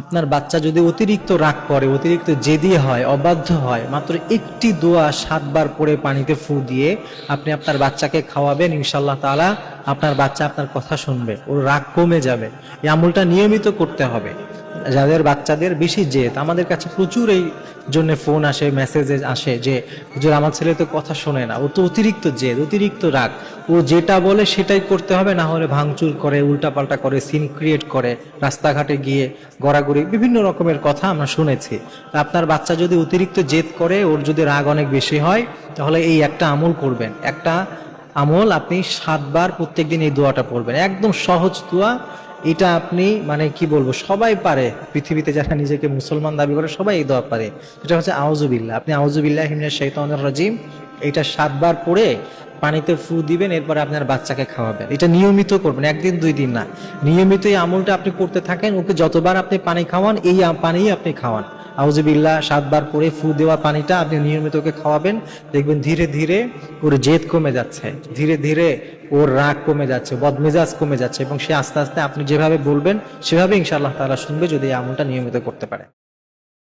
আপনার বাচ্চা যদি অতিরিক্ত রাগ করে, অতিরিক্ত জেদি হয়, অবাধ্য হয়, মাত্র একটি দোয়া সাতবার পরে পানিতে ফু দিয়ে আপনি আপনার বাচ্চাকে খাওয়াবেন ইনশাল্লাহ তালা আপনার বাচ্চা আপনার কথা শুনবে, ওর রাগ কমে যাবে। এই আমলটা নিয়মিত করতে হবে। যাদের বাচ্চাদের বেশি জেদ, আমাদের কাছে প্রচুর এই জন্য ফোন আসে মেসেজ আসে যে, হুজুর আমার ছেলে তো কথা শোনে না, ও তো অতিরিক্ত জেদ, অতিরিক্ত রাগ। ও যেটা বলে সেটাই করতে হবে, না হলে ভাঙচুর করে, উল্টাপাল্টা করে সিন ক্রিয়েট করে, রাস্তাঘাটে গিয়ে গড়াগড়ি, বিভিন্ন রকমের কথা আমরা শুনেছি। আপনার বাচ্চা যদি অতিরিক্ত জেদ করে, ওর যদি রাগ অনেক বেশি হয়, তাহলে এই একটা আমল করবেন। একটা আমল আপনি সাতবার প্রত্যেকদিন এই দোয়াটা পড়বেন। একদম সহজ দোয়া এটা আপনি মানে কি বলব, সবাই পারে। পৃথিবীতে যারা নিজেকে মুসলমান দাবি করে, সবাই এই দোয়া পারে। এটা হচ্ছে আউজুবিল্লাহ আপনি আউজুবিল্লাহ হিমিনা শৈতানুর রাজিম, এটা সাতবার পড়ে পানিতে ফু দিবেন, এরপরে আপনার বাচ্চাকে খাওয়াবেন। এটা নিয়মিত করবেন, একদিন, দুই দিন না। নিয়মিত এই আমলটা আপনি করতে থাকেন, ওকে যতবার আপনি পানি খাওয়ান, এই পানিই আপনি খাওয়ান। আউজুবিল্লাহ সাতবার পরে ফু দেওয়া পানিটা আপনি নিয়মিত ওকে খাওয়াবেন। দেখবেন ধীরে ধীরে ওর জেদ কমে যাচ্ছে। ধীরে ধীরে ওর রাগ কমে যাচ্ছে, বদমেজাজ কমে যাচ্ছে এবং সে আস্তে আস্তে আপনি যেভাবে বলবেন, সেভাবে ইনশাআল্লাহ তাআলা শুনবে যদি এই আমলটা নিয়মিত করতে পারে।